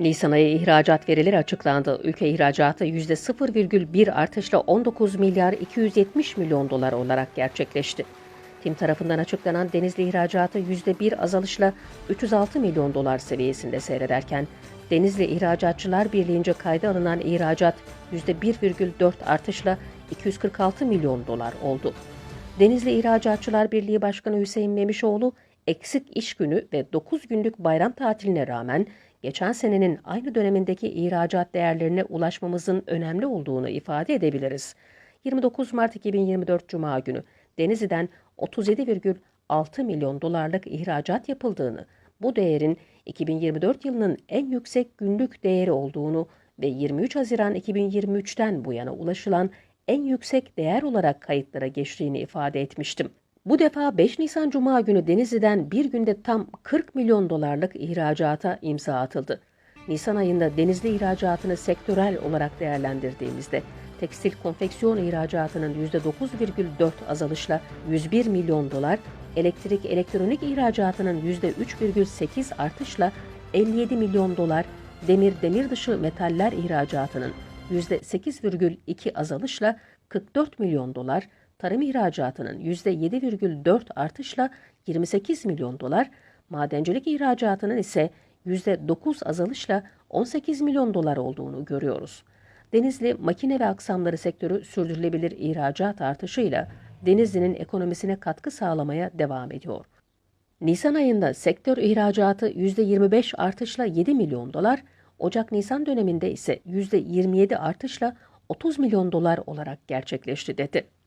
Nisan ayı ihracat verileri açıklandı. Ülke ihracatı %0,1 artışla 19 milyar 270 milyon dolar olarak gerçekleşti. Tim tarafından açıklanan Denizli ihracatı %1 azalışla 306 milyon dolar seviyesinde seyrederken, Denizli İhracatçılar Birliği'nce kayda alınan ihracat %1,4 artışla 246 milyon dolar oldu. Denizli İhracatçılar Birliği Başkanı Hüseyin Memişoğlu, eksik iş günü ve 9 günlük bayram tatiline rağmen geçen senenin aynı dönemindeki ihracat değerlerine ulaşmamızın önemli olduğunu ifade edebiliriz. 29 Mart 2024 Cuma günü Denizli'den 37,6 milyon dolarlık ihracat yapıldığını, bu değerin 2024 yılının en yüksek günlük değeri olduğunu ve 23 Haziran 2023'ten bu yana ulaşılan en yüksek değer olarak kayıtlara geçtiğini ifade etmiştim. Bu defa 5 Nisan Cuma günü Denizli'den bir günde tam 40 milyon dolarlık ihracata imza atıldı. Nisan ayında Denizli ihracatını sektörel olarak değerlendirdiğimizde tekstil konfeksiyon ihracatının %9,4 azalışla 101 milyon dolar, elektrik elektronik ihracatının %3,8 artışla 57 milyon dolar, demir demir dışı metaller ihracatının %8,2 azalışla 44 milyon dolar, tarım ihracatının %7,4 artışla 28 milyon dolar, madencilik ihracatının ise %9 azalışla 18 milyon dolar olduğunu görüyoruz. Denizli makine ve aksamları sektörü sürdürülebilir ihracat artışıyla Denizli'nin ekonomisine katkı sağlamaya devam ediyor. Nisan ayında sektör ihracatı %25 artışla 7 milyon dolar, Ocak-Nisan döneminde ise %27 artışla 30 milyon dolar olarak gerçekleşti dedi.